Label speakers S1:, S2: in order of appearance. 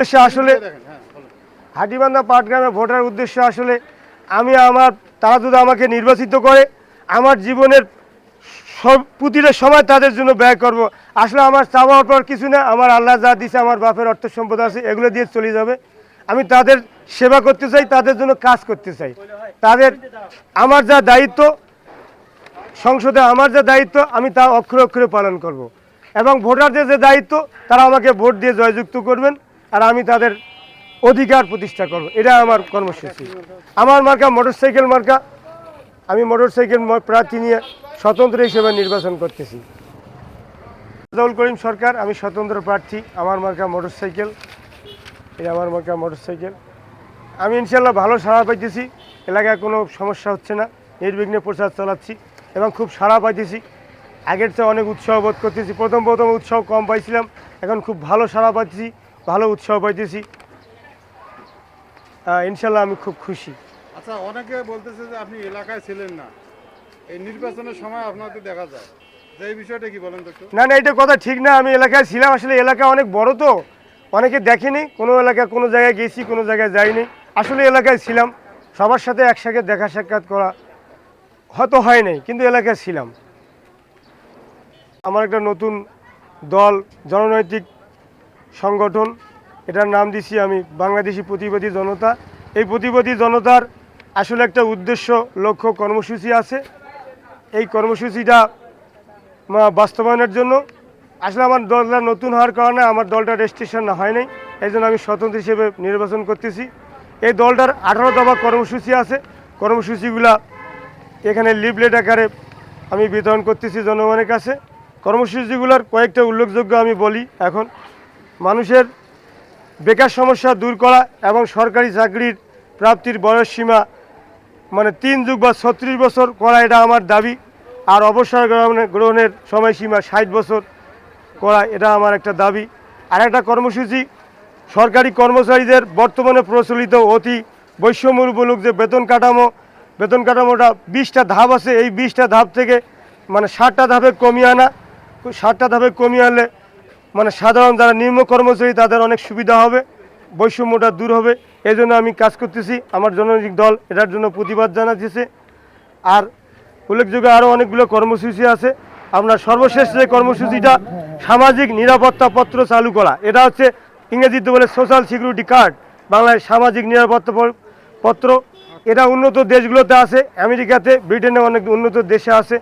S1: উদ্দেশ্যে আসলে হাটিবান্ধা পাটগ্রামে ভোটার উদ্দেশ্য আসলে আমি আমার তারা যদি আমাকে নির্বাচিত করে আমার জীবনের সব প্রতিটা সময় তাদের জন্য ব্যয় করব। আসলে আমার চাওয়া পর কিছু না আমার আল্লাহ যা দিছে আমার বাপের অর্থ সম্পদ আছে এগুলো দিয়ে চলে যাবে। আমি তাদের সেবা করতে চাই তাদের জন্য কাজ করতে চাই। তাদের আমার যা দায়িত্ব সংসদে আমার যা দায়িত্ব আমি তা অক্ষরে অক্ষরে পালন করব। এবং ভোটারদের যে দায়িত্ব তারা আমাকে ভোট দিয়ে জয়যুক্ত করবেন। আর আমি তাদের অধিকার প্রতিষ্ঠা করব। এটা আমার কর্মসূচি। আমার মার্কা মোটরসাইকেল মার্কা। আমি মোটরসাইকেল প্রার্থী নিয়ে স্বতন্ত্র হিসেবে নির্বাচন করতেছি। রেজাউল করিম সরকার, আমি স্বতন্ত্র প্রার্থী। আমার মার্কা মোটরসাইকেল। এই আমার মার্কা মোটরসাইকেল। আমি ইনশাল্লাহ ভালো সাড়া পাইতেছি। এলাকায় কোনো সমস্যা হচ্ছে না। নির্বিঘ্নে প্রচার চালাচ্ছি এবং খুব সাড়া পাইতেছি। আগের চেয়ে অনেক উৎসাহ বোধ করতেছি। প্রথম প্রথম উৎসাহ কম পাইছিলাম। এখন খুব ভালো সাড়া পাইতেছি। ভালো উৎসাহ পাইতেছি। ইনশাল্লাহ আমি খুব খুশি।
S2: আচ্ছা অনেকে বলতেছে যে আপনি এলাকায় ছিলেন না। এই নির্বাচনের সময় আপনাকে দেখা যায়।
S1: না না এটা কথা ঠিক না। আমি এলাকায় ছিলাম। আসলে এলাকা অনেক বড় তো। অনেকে দেখেনি। কোনো এলাকায় কোনো জায়গায় গেছি কোনো জায়গায় যাইনি। আসলে এলাকায় ছিলাম। সবার সাথে একসাথে দেখা সাক্ষাৎ করা হয়তো হয় নাই কিন্তু এলাকায় ছিলাম। আমার একটা নতুন দল জননৈতিক সংগঠন, এটার নাম দিছি আমি বাংলাদেশি প্রতিবাদী জনতা। এই প্রতিবাদী জনতার আসলে একটা উদ্দেশ্য, লক্ষ্য, কর্মসূচি আছে। এই কর্মসূচিটা বাস্তবায়নের জন্য। আসলে আমার দলটা নতুন হওয়ার কারণে আমার দলটা রেজিস্ট্রেশন না হয় নাই এই জন্য আমি স্বতন্ত্র হিসেবে নির্বাচন করতেছি। এই দলটার আঠারো দফা কর্মসূচি আছে। কর্মসূচিগুলা এখানে লিফলেট আকারে আমি বিতরণ করতেছি জনগণের কাছে। কর্মসূচিগুলোর কয়েকটা উল্লেখযোগ্য আমি বলি এখন। মানুষের বেকার সমস্যা দূর করা এবং সরকারি চাকরির প্রাপ্তির বয়স সীমা মানে তিন যুগ বা ছত্রিশ বছর করা এটা আমার দাবি। আর অবসর গ্রহণের সময়সীমা ষাট বছর করা এটা আমার একটা দাবি। আর একটা কর্মসূচি, সরকারি কর্মচারীদের বর্তমানে প্রচলিত অতি বৈষম্যমূলক যে বেতন কাঠামো বেতন কাঠামোটা বিশটা ধাপ আছে। এই বিশটা ধাপ থেকে মানে ষাটটা ধাপে কমিয়ে আনা। ষাটটা ধাপে কমিয়ে আনলে মানে সাধারণ যারা নিম্ন কর্মচারী, তাদের অনেক সুবিধা হবে, বৈষম্যটা দূর হবে। এই জন্য আমি কাজ করতেছি, আমার জননৈতিক দল এটার জন্য প্রতিবাদ জানাতেছে। আর উল্লেখযোগ্য আরও অনেকগুলো কর্মসূচি আছে। আপনার সর্বশেষ যে কর্মসূচিটা, সামাজিক নিরাপত্তা পত্র চালু করা, এটা হচ্ছে ইংরেজিতে বলে সোশ্যাল সিকিউরিটি কার্ড বাংলায় সামাজিক নিরাপত্তা পত্র। এটা উন্নত দেশগুলোতে আছে, আমেরিকাতে, ব্রিটেনে অনেক উন্নত দেশে আছে।